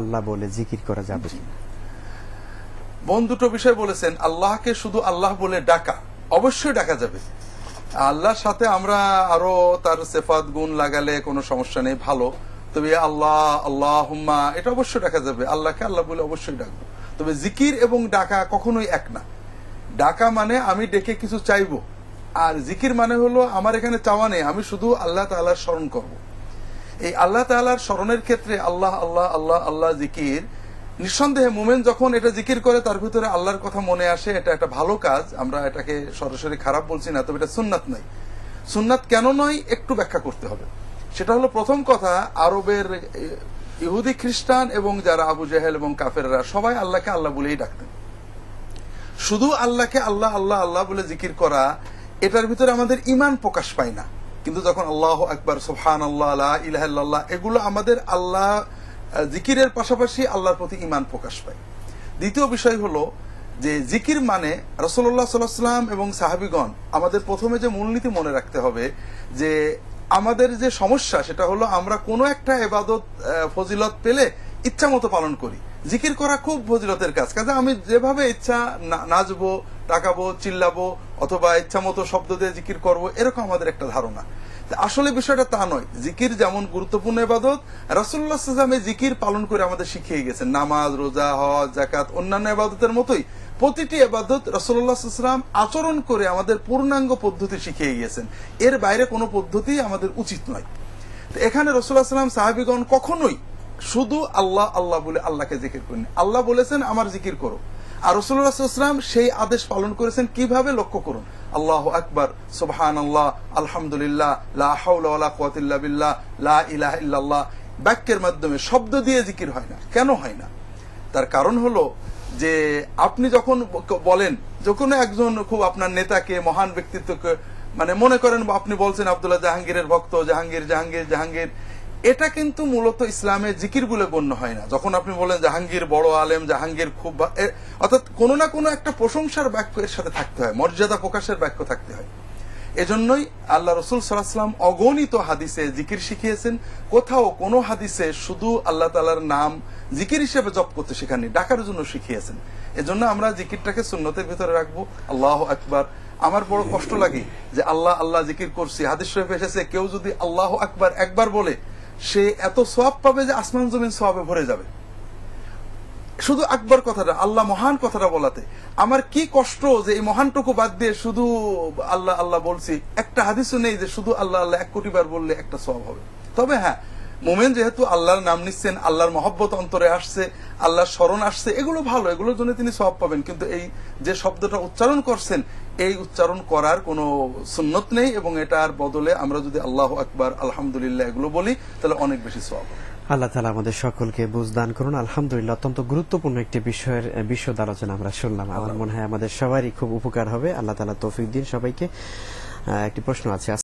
আল্লাহ বলে জিকির করা যাবে? বোন দুটো বিষয় বলেছেন, আল্লাহকে শুধু আল্লাহ বলে ডাকা, অবশ্যই ডাকা যাবে। আল্লাহর সাথে আমরা আরও তার সেফাত, গুণ লাগালে কোনো সমস্যা নেই, ভালো। তবে আল্লাহ আল্লাহ হুম্মা এটা অবশ্যই ডাকা যাবে। আল্লাহকে আল্লাহ বলে অবশ্যই ডাকবো। তবে জিকির এবং ডাকা কখনোই এক না। ডাকা মানে আমি ডেকে কিছু চাইব, আর জিকির মানে হলো আমার এখানে চাওয়া নেই, আমি শুধু আল্লাহ তাআলার স্মরণ করব। এই আল্লাহ তাআলার স্মরণের ক্ষেত্রে আল্লাহ আল্লাহ আল্লাহ আল্লাহ জিকির, নিঃসন্দেহে মোমেন যখন এটা জিকির করে, তার ভিতরে আল্লাহর কথা মনে আসে, এটা একটা ভালো কাজ, আমরা এটাকে সরাসরি খারাপ বলছি না, তবে এটা সুন্নাত নয়। সুন্নাত কেন নয়, একটু ব্যাখ্যা করতে হবে। সেটা হলো প্রথম কথা, আরবের ইহুদি খ্রিস্টান এবং যারা আবু জাহেল এবং কাফেররা, সবাই আল্লাহকে আল্লাহ বলেই ডাকতেন। শুধু আল্লাহকে আল্লাহ আল্লাহ আল্লাহ বলে জিকির করা, এটার ভিতরে আমাদের ইমান প্রকাশ পায় না। কিন্তু যখন আল্লাহ আকবার সুবহান আল্লাহ আল্লাহ ইলাহাল্লাহ এগুলো আমাদের আল্লাহ জিকিরের পাশাপাশি আল্লাহর প্রতি ইমান প্রকাশ পায়। দ্বিতীয় বিষয় হলো যে জিকির মানে রসল্লাহ সাল্লাম এবং সাহাবিগণ, আমাদের প্রথমে যে মূলনীতি মনে রাখতে হবে যে আমাদের যে সমস্যা, সেটা হলো আমরা কোনো একটা এবাদত ফজিলত পেলে ইচ্ছা মতো পালন করি। জিকির করা খুব ফজিলতের কাজ। কাজে আমি যেভাবে ইচ্ছা নাচবো, টাকাবো, চিল্লাবো অথবা ইচ্ছা মতো শব্দ দিয়ে জিকির করব, এরকম আমাদের একটা ধারণা। আসলে বিষয়টা তা নয়। জিকির যেমন গুরুত্বপূর্ণ এবাদত রাসুল্লাহ সাল্লামে জিকির পালন করে আমাদের শিখিয়ে গেছেন। নামাজ, রোজা, হজ জাকাত অন্যান্য এবাদতের মতোই প্রতিটি এবাদত রসুল্লাহ সাল্লাম আচরণ করে আমাদের পূর্ণাঙ্গ পদ্ধতি শিখিয়ে গিয়েছেন এর বাইরে কোনো পদ্ধতি আমাদের উচিত নয়। এখানে রসুল্লাহ সাল্লাম সাহাবিগণ কখনোই শুধু আল্লাহ আল্লাহ বলে আল্লাহকে জিকির করেন আল্লাহ বলেছেন, আমার জিকির করো। আর রসুল্লাহাম সেই আদেশ পালন করেছেন কীভাবে? লক্ষ্য করুন। আল্লাহ আকবর সুবহান আল্লাহ আলহামদুলিল্লাহ, লা হাওলা ওয়ালা বিল্লাহ, লা ইলাহা ইল্লাল্লাহ। বাক্যের মাধ্যমে শব্দ দিয়ে জিকির হয় না। কেন হয় না? তার কারণ হলো যে আপনি যখন বলেন যখন একজন খুব আপনার নেতাকে, মহান ব্যক্তিত্বকে মানে মনে করেন আপনি বলছেন আব্দুল্লাহ জাহাঙ্গীরের ভক্ত, জাহাঙ্গীর জাহাঙ্গীর জাহাঙ্গীর এটা কিন্তু মূলত ইসলামের জিকির বলে গণ্য হয় না। যখন আপনি বলেন জাহাঙ্গীর বড় আলেম, জাহাঙ্গীর খুব অর্থাৎ কোনো না কোনো একটা প্রশংসার বাক্য এর সাথে থাকতে হয়, মর্যাদা প্রকাশের বাক্য থাকতে হয়। এজন্যই আল্লাহ রসুল সাল্লাহাম অগণিত হাদিসে জিকির শিখিয়েছেন। কোথাও কোনো হাদিসে শুধু আল্লাহ তালার নাম জিকির হিসেবে জপ করতে শেখাননি, ডাকার জন্য শিখিয়েছেন। এজন্য আমরা জিকিরটাকে সুন্নতের ভিতরে রাখব। আল্লাহ আকবার। আমার বড় কষ্ট লাগে যে আল্লাহ আল্লাহ জিকির করছি। হাদিস শরীফ এসেছে, কেউ যদি আল্লাহ আকবার একবার বলে সে এত সব পাবে যে আসমান জমিন সবে ভরে যাবে। শুধু আকবর কথাটা, আল্লাহ মহান কথাটা বলাতে। আমার কি কষ্ট যে এই মহানটুকু বাদ দিয়ে শুধু আল্লাহ আল্লাহ বলছি, একটা হাদিসও নেই যে শুধু আল্লাহ আল্লাহ এক কোটি বার বললে একটা সব হবে। তবে হ্যাঁ মোমেন যেহেতু আল্লাহর নাম নিচ্ছেন আল্লাহর মহব্বত অন্তরে আসছে আল্লাহর স্মরণ আসছে এগুলো ভালো এগুলোর জন্য তিনি সব পাবেন। কিন্তু এই যে শব্দটা উচ্চারণ করছেন এই উচ্চারণ করার কোনো সুন্নত নেই এবং এটার বদলে আমরা যদি আল্লাহ আকবার আলহামদুলিল্লাহ এগুলো বলি তাহলে অনেক বেশি সব আল্লাহ তালা আমাদের সকলকে বুঝদান করুন। আলহামদুলিল্লাহ অত্যন্ত গুরুত্বপূর্ণ একটি বিষয়ের বিশদ আলোচনা আমরা শুনলাম। আমার মনে হয় আমাদের সবারই খুব উপকার হবে। আল্লাহ তালা তৌফিক দিন সবাইকে। একটি প্রশ্ন আছে